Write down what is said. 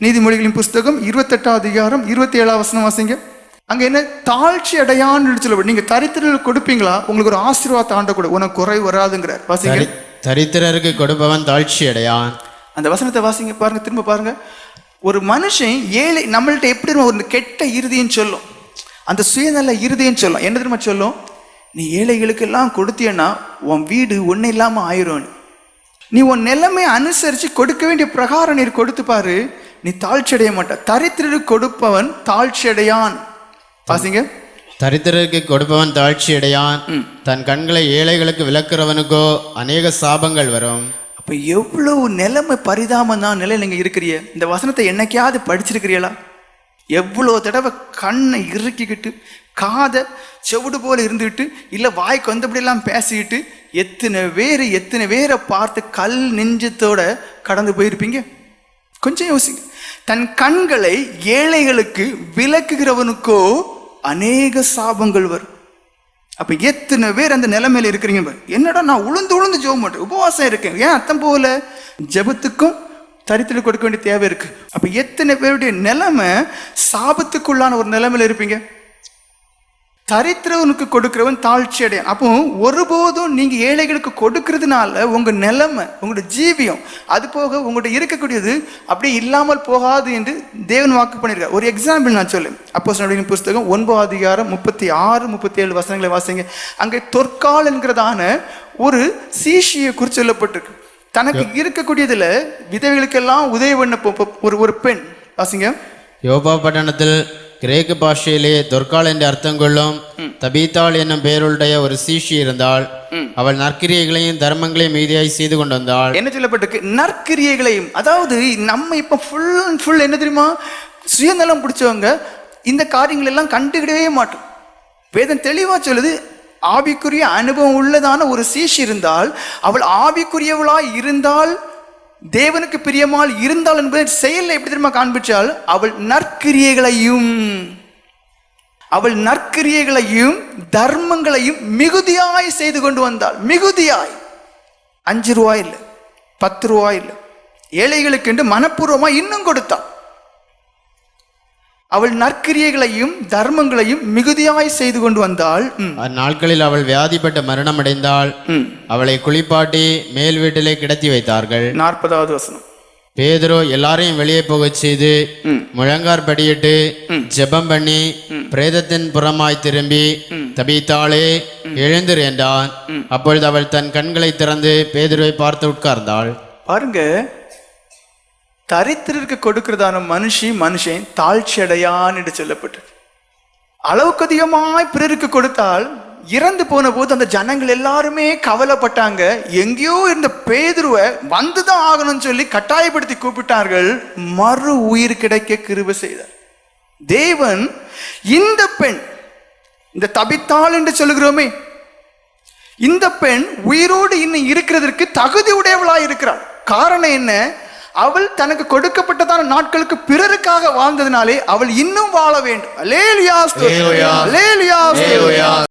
நீதிமொழிகளின் புஸ்தகம் இருபத்தெட்டாம் அதிகாரம் இருபத்தி ஏழாம் வசனம் வாசிங்க. அங்க என்ன? தாழ்ச்சி அடையான்னு சொல்லப்படும் நீங்க தரித்திரர்கள் கொடுப்பீங்களா? உங்களுக்கு ஒரு ஆசீர்வாதத்தை ஆண்ட கூட. உனக்கு குறை வராதுங்கிறார். வாசிங்க. தரி- தரித்திரருக்கு கொடுப்பவன் தாழ்ச்சி அடையான். அந்த வசனத்தை வாசிங்க பாருங்க திரும்ப பாருங்க. ஒரு மனுஷன் ஏழை நம்மள்ட்ட எப்படி ஒரு கெட்ட இறுதின்னு சொல்லும். அந்த சுயநல இறுதின்னு சொல்லும். என்ன தெரியுமா சொல்லும்? நீ ஏழைகளுக்கு எல்லாம் கொடுத்தியன்னா உன் வீடு ஒன்றும் இல்லாமல் ஆயிரும். நீ உன் நிலைமை அனுசரித்து கொடுக்க வேண்டிய பிரகாரம் நீர் கொடுத்து பாரு. நீ தாழ்ச்சி அடைய மாட்ட. தரித்திரருக்கு கொடுப்பவன் தாழ்ச்சி அடையான் வாசிங்க. தரித்திரருக்கு கொடுப்பவன் தாழ்ச்சி அடையான் தன் கண்களை ஏழைகளுக்கு விளக்குறவனுக்கோ அநேக சாபங்கள் வரும். அப்போ எவ்வளவு நிலைமை பரிதாபம் தான் நிலை நீங்கள் இருக்கிறீ இந்த வசனத்தை என்னைக்காவது படிச்சிருக்கிறீங்களா எவ்வளோ தடவை கண்ணை இறுக்கிக்கிட்டு காதை செவிடு போல இருந்துக்கிட்டு இல்லை வாய்க்கு வந்தபடியெல்லாம் பேசிக்கிட்டு எத்தனை பேர் எத்தனை பேரை பார்த்து கல் நெஞ்சத்தோட கடந்து போயிருப்பீங்க? கொஞ்சம் யோசிங்க தன் கண்களை ஏழைகளுக்கு விளக்குகிறவனுக்கோ அநேக சாபங்கள் வரும். அப்ப எத்தனை பேர் அந்த நிலைமையில இருக்கிறீங்க என்னடா நான் உளுந்து உளுந்து ஜெபம் மாட்டேன் உபவாசம் இருக்கேன். ஏன் அத்தம் போகல? ஜெபத்துக்கும் தரித்திரம் கொடுக்க வேண்டிய தேவை இருக்கு. அப்ப எத்தனை பேருடைய நிலைமை சாபத்துக்குள்ளான ஒரு நிலைமையில இருப்பீங்க? தரித்திரவனுக்கு கொடுக்கிறவன் தாழ்ச்சி அடையான் அப்போ ஒருபோதும் நீங்க ஏழைகளுக்கு கொடுக்கறதுனால உங்க நிலைமை உங்களோட ஜீவியம் அது போக உங்கள்ட்ட இருக்கக்கூடியது அப்படியே இல்லாமல் போகாது என்று தேவன் வாக்கு பண்ணியிருக்கார். ஒரு எக்ஸாம்பிள் நான் சொல்லு அப்போ புஸ்தகம் ஒன்பது அதிகாரம் முப்பத்தி ஆறு முப்பத்தி ஏழு வசனங்களை வாசிங்க. அங்கே தொற்கால் என்கிறதான ஒரு சீஷியை குறித்து சொல்லப்பட்டிருக்கு. தனக்கு இருக்கக்கூடியதுல விதவைகளுக்கெல்லாம் உதவி பண்ண ஒரு ஒரு பெண். வாசிங்க. யோபா பட்டணத்தில் கிரேக்கு பாஷையிலே தொற்கால் என்று அர்த்தம் கொள்ளும் தபீத்தாள் என்னும் பெயருடைய ஒரு சீஷி இருந்தாள். அவள் நற்கிரியைகளையும் தர்மங்களையும் மீதியாய் செய்து கொண்டு வந்தாள். என்ன சொல்லப்பட்டிருக்கு? நற்கிரியைகளையும் அதாவது நம்ம இப்ப ஃபுல் அண்ட் ஃபுல் என்ன தெரியுமா? சுயநலம் பிடிச்சவங்க இந்த காரியங்கள் எல்லாம் கண்டுக்கிடவே மாட்டோம். வேதம் தெளிவா சொல்லுது ஆவிக்குரிய அனுபவம் உள்ளதான ஒரு சீஷி இருந்தால் அவள் ஆவிக்குரியவளாய் இருந்தால் தேவனுக்கு பிரியமால் இருந்தால் என்பதை செயலில் எப்படி தெரியுமா காண்பிச்சால் அவள் நற்கிரியைகளையும் அவள் நற்கிரியைகளையும் தர்மங்களையும் மிகுதியாய் செய்து கொண்டு வந்தாள். மிகுதியாய். அஞ்சு ரூபாய் இல்லை பத்து ரூபாய் இல்லை. ஏழைகளுக்கு என்று மனப்பூர்வமாக இன்னும் கொடுத்தாள். அவள் நற்கிரியைகளையும் தர்மங்களையும் மிகுதியாய் செய்து கொண்டு வந்தாள். அந்நாட்களில் அவள் வியாதிப்பட்டு மரணமடைந்தாள். ம். அவளை குளிப்பாட்டி மேல் வீட்டிலே கிடத்தி வைத்தார்கள். நாற்பதாவது வசனம். பேதுரு எல்லாரையும் வெளியே போகச் செய்து முழங்கார் படியிட்டு ஜெபம் பண்ணி பிரேதத்தின் புறமாய் திரும்பி தபித்தாளே எழுந்திரு என்றான். அப்பொழுது அவள் தன் கண்களை திறந்து பேதுருவை பார்த்து உட்கார்ந்தாள். பாருங்க தரித்திரருக்கு கொடுக்கிறதான மனுஷி மனுஷன் தாழ்ச்சியடையான் என்று சொல்லப்பட்டு அளவுக்கு அதிகமாய் பிறருக்கு கொடுத்தால் இறந்து போன போது அந்த ஜனங்கள் எல்லாருமே கவலைப்பட்டாங்க. எங்கேயோ இருந்த பேதுருவை வந்துதான் ஆகணும்னு சொல்லி கட்டாயப்படுத்தி கூப்பிட்டார்கள். மறு உயிர் கிடைக்க கிருப செய்தார். தேவன் இந்த பெண் இந்த தபித்தாள் என்று சொல்லுகிறோமே இந்த பெண் உயிரோடு இன்னும் இருக்கிறதற்கு தகுதி உடையவளாய் இருக்கிறாள். காரணம் என்ன? அவள் தனக்கு கொடுக்கப்பட்டதான நாட்களுக்கு பிறருக்காக வாழ்ந்ததினாலே அவள் இன்னும் வாழ வேண்டும்.